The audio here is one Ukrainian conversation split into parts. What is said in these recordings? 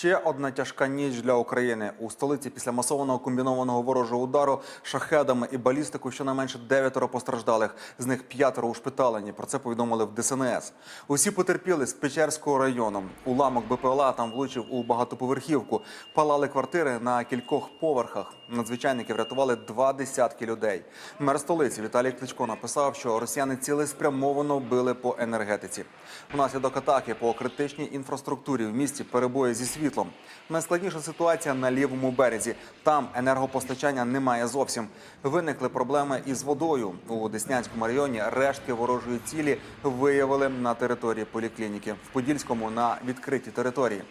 Ще одна тяжка ніч для України у столиці після масованого комбінованого ворожого удару шахедами і балістикою щонайменше дев'ятеро постраждалих. З них п'ятеро ушпиталені. Про це повідомили в ДСНС. Усі потерпіли з Печерського району. Уламок БПЛА там влучив у багатоповерхівку. Палали квартири на кількох поверхах. Надзвичайники врятували два десятки людей. Мер столиці Віталій Кличко написав, що росіяни цілеспрямовано били по енергетиці. Внаслідок атаки по критичній інфраструктурі в місті перебої зі світлом. Найскладніша ситуація на лівому березі. Там енергопостачання немає зовсім. Виникли проблеми із водою у Деснянському районі. Рештки ворожої цілі виявили на території поліклініки в Подільському на відкритій території.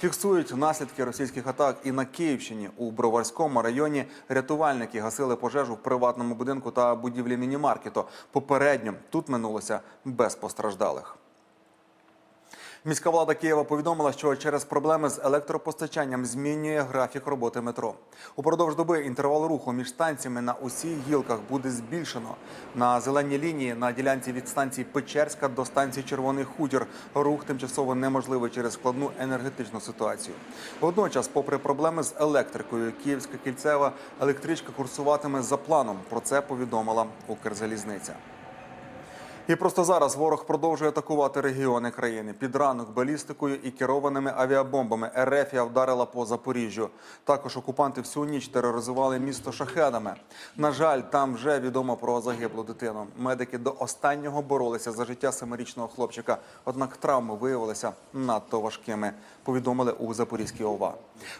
Фіксують наслідки російських атак і на Київщині у Броварському районі. Рятувальники гасили пожежу в приватному будинку та будівлі мінімаркету. Попередньо тут минулося без постраждалих. Міська влада Києва повідомила, що через проблеми з електропостачанням змінює графік роботи метро. Упродовж доби інтервал руху між станціями на усіх гілках буде збільшено. На зеленій лінії на ділянці від станції Печерська до станції Червоний Хутір рух тимчасово неможливий через складну енергетичну ситуацію. Водночас, попри проблеми з електрикою, Київська кільцева електричка курсуватиме за планом. Про це повідомила Укрзалізниця. І просто зараз ворог продовжує атакувати регіони країни. Під ранок балістикою і керованими авіабомбами Ерефія вдарила по Запоріжжю. Також окупанти всю ніч тероризували місто шахедами. На жаль, там вже відомо про загиблу дитину. Медики до останнього боролися за життя семирічного хлопчика. Однак травми виявилися надто важкими. Повідомили у Запорізькій ОВА.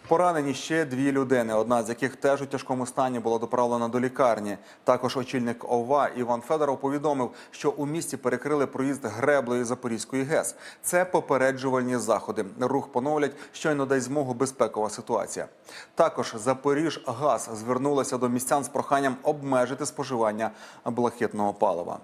Поранені ще дві людини, одна з яких теж у тяжкому стані була доправлена до лікарні. Також очільник ОВА Іван Федоров повідомив, що у місті перекрили проїзд греблею Запорізької ГЕС. Це попереджувальні заходи. Рух поновлять, щойно дасть змогу безпекова ситуація. Також Запоріж газ звернулася до містян з проханням обмежити споживання блакитного палива.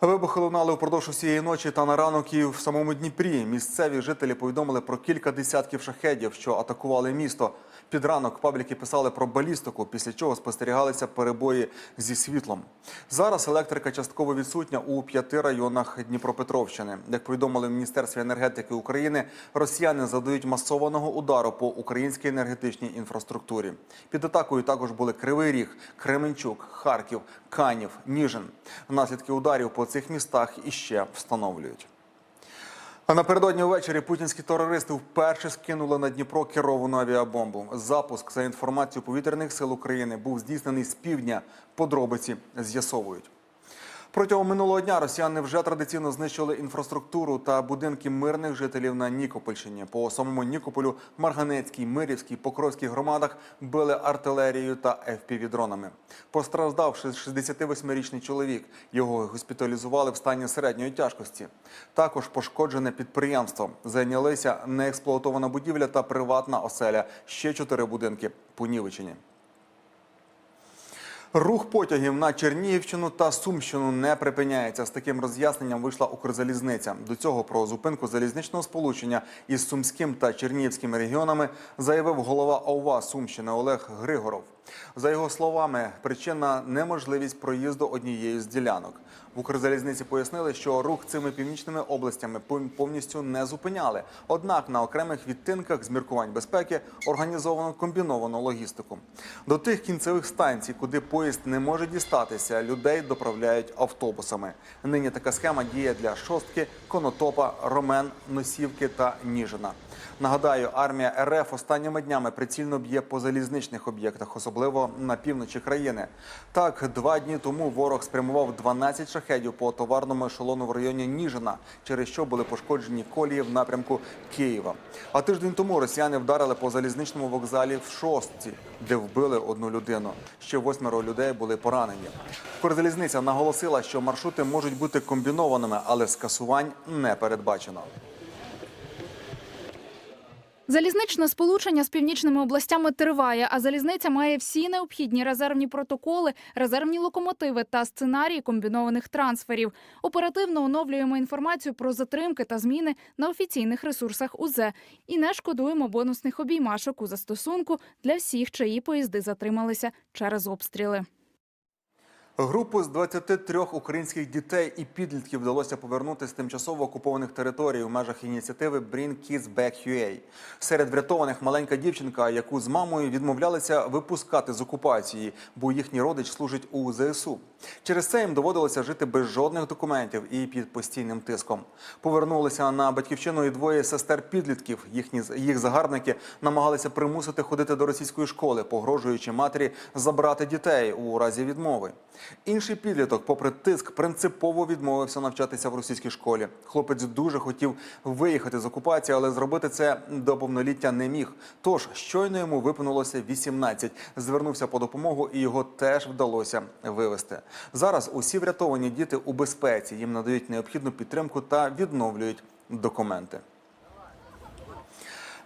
Вибухи лунали впродовж усієї ночі та на ранок і в самому Дніпрі. Місцеві жителі повідомили про кілька десятків шахедів, що атакували місто. Під ранок пабліки писали про балістику, після чого спостерігалися перебої зі світлом. Зараз електрика частково відсутня у п'яти районах Дніпропетровщини. Як повідомили в Міністерстві енергетики України, росіяни задають масованого удару по українській енергетичній інфраструктурі. Під атакою також були Кривий Ріг, Кременчук, Харків, Канів, Ніжин. Наслідки ударів по цих містах іще встановлюють. А напередодні ввечері путінські терористи вперше скинули на Дніпро керовану авіабомбу. Запуск за інформацією повітряних сил України був здійснений з півдня. Подробиці з'ясовують. Протягом минулого дня росіяни вже традиційно знищили інфраструктуру та будинки мирних жителів на Нікопольщині. По самому Нікополю, Марганецькій, Мирівській, Покровській громадах били артилерією та ФПВ-дронами. Постраждав 68-річний чоловік. Його госпіталізували в стані середньої тяжкості. Також пошкоджене підприємство. Зайнялися неексплуатована будівля та приватна оселя. Ще чотири будинки понівечені. Рух потягів на Чернігівщину та Сумщину не припиняється. З таким роз'ясненням вийшла Укрзалізниця. До цього про зупинку залізничного сполучення із Сумським та Чернігівськими регіонами заявив голова ОВА Сумщини Олег Григоров. За його словами, причина неможливість проїзду однієї з ділянок. В Укрзалізниці пояснили, що рух цими північними областями пов- повністю не зупиняли. Однак на окремих відтинках з міркувань безпеки організовано комбіновану логістику. До тих кінцевих станцій, куди поїзд не може дістатися, людей доправляють автобусами. Нині така схема діє для шостки, конотопа, ромен, носівки та ніжина. Нагадаю, армія РФ останніми днями прицільно б'є по залізничних об'єктах, особливо на півночі країни. Так, два дні тому ворог спрямував 12 шахедів по товарному ешелону в районі Ніжина, через що були пошкоджені колії в напрямку Києва. А тиждень тому росіяни вдарили по залізничному вокзалі в Шостці, де вбили одну людину. Ще восьмеро людей були поранені. Укрзалізниця наголосила, що маршрути можуть бути комбінованими, але скасувань не передбачено. Залізничне сполучення з північними областями триває, а залізниця має всі необхідні резервні протоколи, резервні локомотиви та сценарії комбінованих трансферів. Оперативно оновлюємо інформацію про затримки та зміни на офіційних ресурсах УЗ і не шкодуємо бонусних обіймашок у застосунку для всіх, чиї поїзди затрималися через обстріли. Групу з 23 українських дітей і підлітків вдалося повернути з тимчасово окупованих територій у межах ініціативи Bring Kids Back UA. Серед врятованих маленька дівчинка, яку з мамою відмовлялися випускати з окупації, бо їхній родич служить у ЗСУ. Через це їм доводилося жити без жодних документів і під постійним тиском. Повернулися на батьківщину і двоє сестер підлітків. Їхні їх загарбники намагалися примусити ходити до російської школи, погрожуючи матері забрати дітей у разі відмови. Інший підліток, попри тиск, принципово відмовився навчатися в російській школі. Хлопець дуже хотів виїхати з окупації, але зробити це до повноліття не міг. Тож щойно йому виповнилося 18. Звернувся по допомогу, і його теж вдалося вивезти. Зараз усі врятовані діти у безпеці. Їм надають необхідну підтримку та відновлюють документи.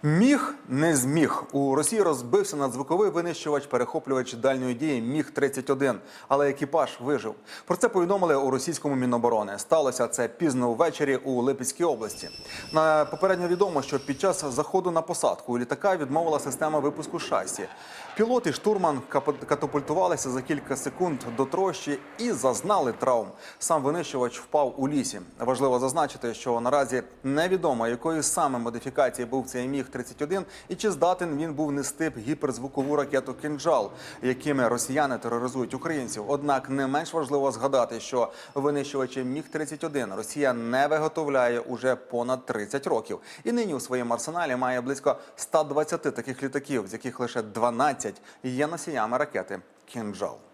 Міг не зміг. У Росії розбився надзвуковий винищувач-перехоплювач дальньої дії Міг 31 але екіпаж вижив. Про це повідомили у російському міноборони. Сталося це пізно ввечері у Липецькій області. На попередньо відомо, що під час заходу на посадку у літака відмовила система випуску шасі. Пілот і штурман катапультувалися за кілька секунд до трощі і зазнали травм. Сам винищувач впав у лісі. Важливо зазначити, що наразі невідомо, якої саме модифікації був цей міг 31 і чи здатен він був нести гіперзвукову ракету «Кинджал», якими росіяни тероризують українців. Однак не менш важливо згадати, що винищувачі міг 31 Росія не виготовляє уже понад 30 років, і нині у своєму арсеналі має близько 120 таких літаків, з яких лише 12 є носіями ракети «Кинджал».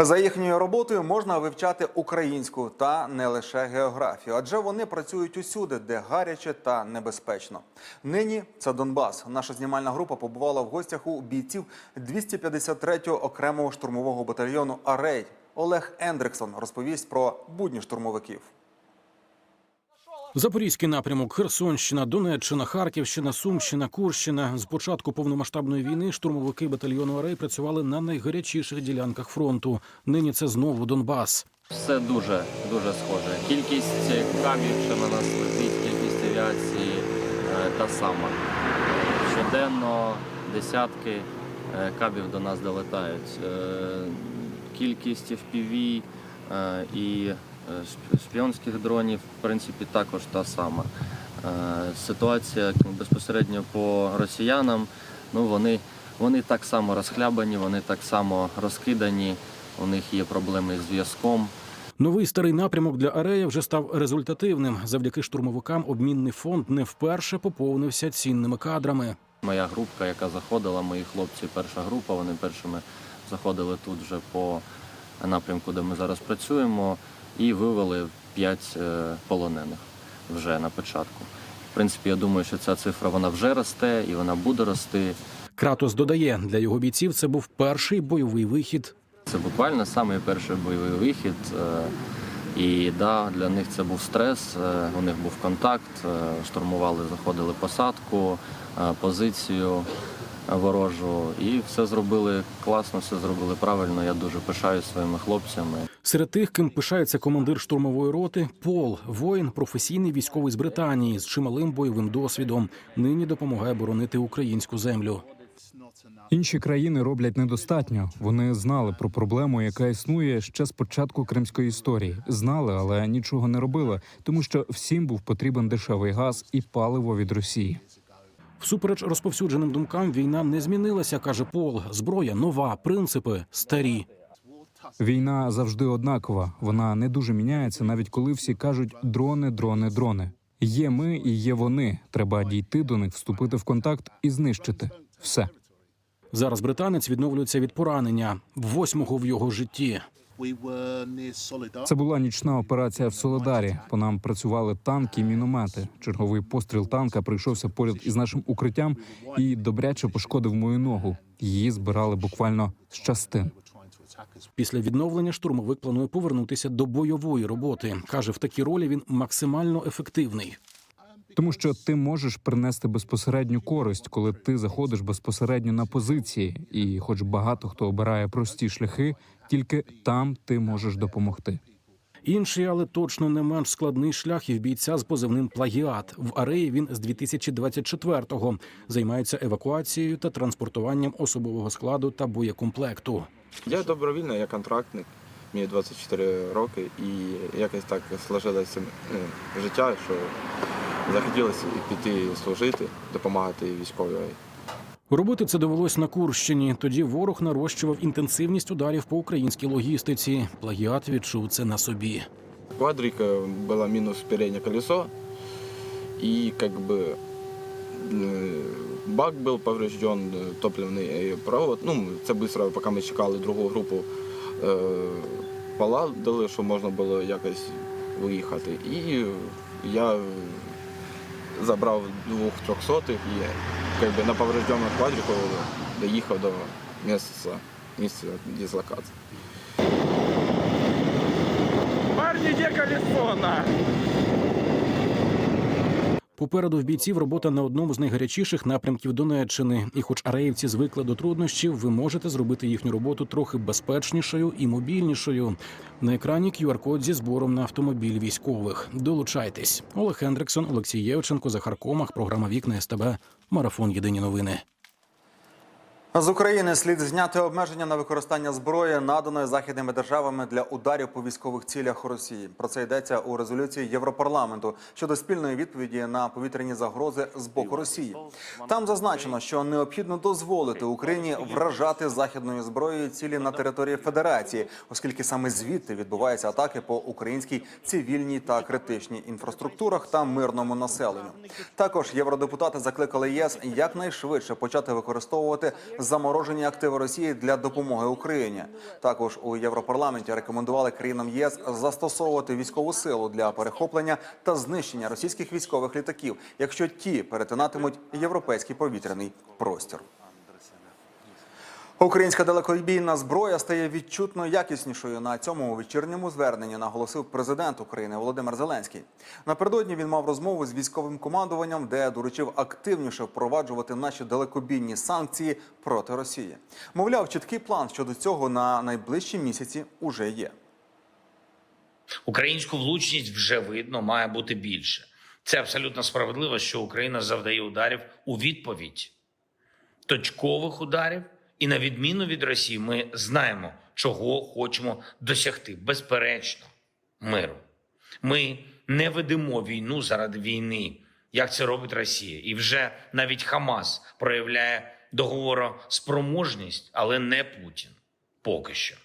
За їхньою роботою можна вивчати українську та не лише географію, адже вони працюють усюди, де гаряче та небезпечно. Нині це Донбас. Наша знімальна група побувала в гостях у бійців 253-го окремого штурмового батальйону Арей. Олег Ендриксон розповість про будні штурмовиків. Запорізький напрямок, Херсонщина, Донеччина, Харківщина, Сумщина, Курщина. З початку повномасштабної війни штурмовики батальйону Арей працювали на найгарячіших ділянках фронту. Нині це знову Донбас. Все дуже дуже схоже. Кількість кабів, що на нас летить, кількість авіації е, та сама. Щоденно десятки е, кабів до нас долетають. Е, Кількість FPV і е, шп- шпіонських дронів, в принципі, також та сама. Е, Ситуація безпосередньо по росіянам, ну вони, вони так само розхлябані, вони так само розкидані, у них є проблеми з зв'язком. Новий старий напрямок для Арея вже став результативним. Завдяки штурмовикам обмінний фонд не вперше поповнився цінними кадрами. Моя групка, яка заходила, мої хлопці, перша група, вони першими заходили тут вже по напрямку, де ми зараз працюємо, і вивели 5 полонених вже на початку. В принципі, я думаю, що ця цифра вона вже росте і вона буде рости. Кратос додає, для його бійців це був перший бойовий вихід. Це буквально самий перший бойовий вихід. е, І да, для них це був стрес, е, у них був контакт, е, штурмували, заходили посадку, е, позицію ворожу. І все зробили класно, все зробили правильно. Я дуже пишаюсь своїми хлопцями. Серед тих, ким пишається командир штурмової роти, Пол, воїн, професійний військовий з Британії з чималим бойовим досвідом. Нині допомагає боронити українську землю. Інші країни роблять недостатньо. Вони знали про проблему, яка існує ще з початку кримської історії. Знали, але нічого не робили, тому що всім був потрібен дешевий газ і паливо від Росії. Всупереч розповсюдженим думкам, війна не змінилася, каже Пол. Зброя нова, принципи старі. Війна завжди однакова. Вона не дуже міняється, навіть коли всі кажуть дрони, дрони, дрони. Є ми і є вони. Треба дійти до них, вступити в контакт і знищити все. Зараз британець відновлюється від поранення восьмого в його житті. Це була нічна операція в Соледарі. По нам працювали танки і міномети. Черговий постріл танка прийшовся поряд із нашим укриттям і добряче пошкодив мою ногу. Її збирали буквально з частин. Після відновлення штурмовик планує повернутися до бойової роботи. каже, в такій ролі він максимально ефективний. Тому що ти можеш принести безпосередню користь, коли ти заходиш безпосередньо на позиції, і, хоч багато хто обирає прості шляхи, тільки там ти можеш допомогти. Інший, але точно не менш складний шлях і в бійця з позивним плагіат. В ареї він з 2024-го займається евакуацією та транспортуванням особового складу та боєкомплекту. Я добровільно, я контрактник, мені 24 роки, і якось так сложилося ну, життя, що захотілося піти служити, допомагати військовій. Робити це довелось на Курщині. Тоді ворог нарощував інтенсивність ударів по українській логістиці. Плагіат відчув це на собі. Квадрика было минус переднее колесо, и как бы э, бак был поврежден, э, топливный э, провод. Ну, це швидко, поки ми чекали другу групу, е, поладили, що можна було якось виїхати. І я забрав двох трьохсотих і как бы, на повреждену квадрику доїхав до місця, місця дислокації. Парни, где колесо, на? Попереду в бійців робота на одному з найгарячіших напрямків Донеччини. І, хоч ареївці звикли до труднощів, ви можете зробити їхню роботу трохи безпечнішою і мобільнішою. На екрані QR-код зі збором на автомобіль військових. Долучайтесь. Олег Хендриксон, Олексій Євченко, Захар Комах, програма Вікна СТБ. Марафон Єдині новини. З України слід зняти обмеження на використання зброї, наданої західними державами для ударів по військових цілях Росії. Про це йдеться у резолюції Європарламенту щодо спільної відповіді на повітряні загрози з боку Росії. Там зазначено, що необхідно дозволити Україні вражати західною зброєю цілі на території Федерації, оскільки саме звідти відбуваються атаки по українській цивільній та критичній інфраструктурах та мирному населенню. Також євродепутати закликали ЄС якнайшвидше почати використовувати заморожені активи Росії для допомоги Україні. Також у Європарламенті рекомендували країнам ЄС застосовувати військову силу для перехоплення та знищення російських військових літаків, якщо ті перетинатимуть європейський повітряний простір. Українська далекобійна зброя стає відчутно якіснішою. На цьому вечірньому зверненні наголосив президент України Володимир Зеленський. Напередодні він мав розмову з військовим командуванням, де доручив активніше впроваджувати наші далекобійні санкції проти Росії. Мовляв, чіткий план щодо цього на найближчі місяці уже є. Українську влучність вже видно, має бути більше. Це абсолютно справедливо, що Україна завдає ударів у відповідь точкових ударів, і на відміну від Росії, ми знаємо, чого хочемо досягти. Безперечно, миру. Ми не ведемо війну заради війни, як це робить Росія. І вже навіть Хамас проявляє договороспроможність, але не Путін. Поки що.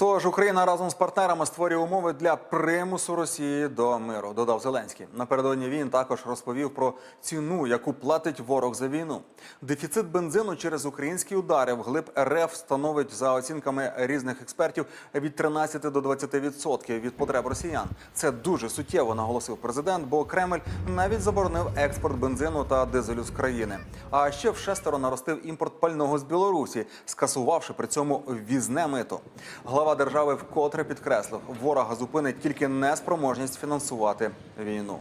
Тож Україна разом з партнерами створює умови для примусу Росії до миру, додав Зеленський. Напередодні він також розповів про ціну, яку платить ворог за війну. Дефіцит бензину через українські удари вглиб РФ становить за оцінками різних експертів від 13 до 20% від потреб росіян. Це дуже суттєво, наголосив президент, бо Кремль навіть заборонив експорт бензину та дизелю з країни. А ще вшестеро наростив імпорт пального з Білорусі, скасувавши при цьому ввізне мито. Глава держави вкотре підкреслив, ворога зупинить тільки неспроможність фінансувати війну.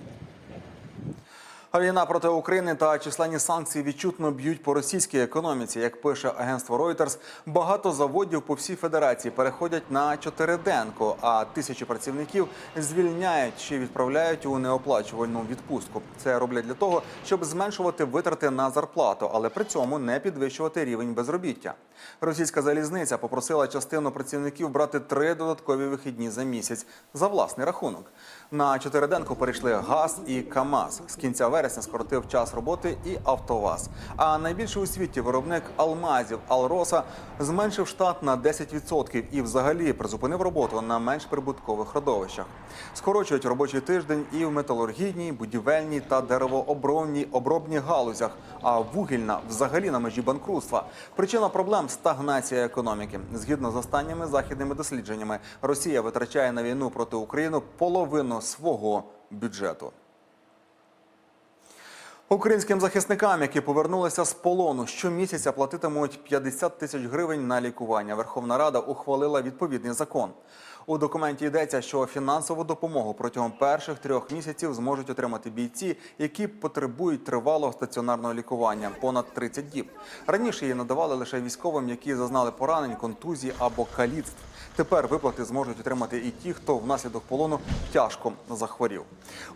А війна проти України та численні санкції відчутно б'ють по російській економіці. Як пише агентство Reuters, багато заводів по всій федерації переходять на чотириденку, а тисячі працівників звільняють чи відправляють у неоплачувальну відпустку. Це роблять для того, щоб зменшувати витрати на зарплату, але при цьому не підвищувати рівень безробіття. Російська залізниця попросила частину працівників брати три додаткові вихідні за місяць за власний рахунок. На чотириденку перейшли ГАЗ і КАМАЗ. З кінця вересня скоротив час роботи і АвтоВАЗ. А найбільший у світі виробник алмазів Алроса зменшив штат на 10% і взагалі призупинив роботу на менш прибуткових родовищах. Скорочують робочий тиждень і в металургійній, будівельній та деревообробній обробній галузях, а вугільна взагалі на межі банкрутства. Причина проблем стагнація економіки. Згідно з останніми західними дослідженнями, Росія витрачає на війну проти України половину свого бюджету. Українським захисникам, які повернулися з полону, щомісяця платитимуть 50 тисяч гривень на лікування. Верховна Рада ухвалила відповідний закон. У документі йдеться, що фінансову допомогу протягом перших трьох місяців зможуть отримати бійці, які потребують тривалого стаціонарного лікування понад 30 діб. Раніше її надавали лише військовим, які зазнали поранень, контузій або каліцтв. Тепер виплати зможуть отримати і ті, хто внаслідок полону тяжко захворів.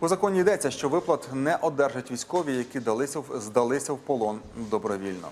У законі йдеться, що виплат не одержать військові, які далися здалися в полон добровільно.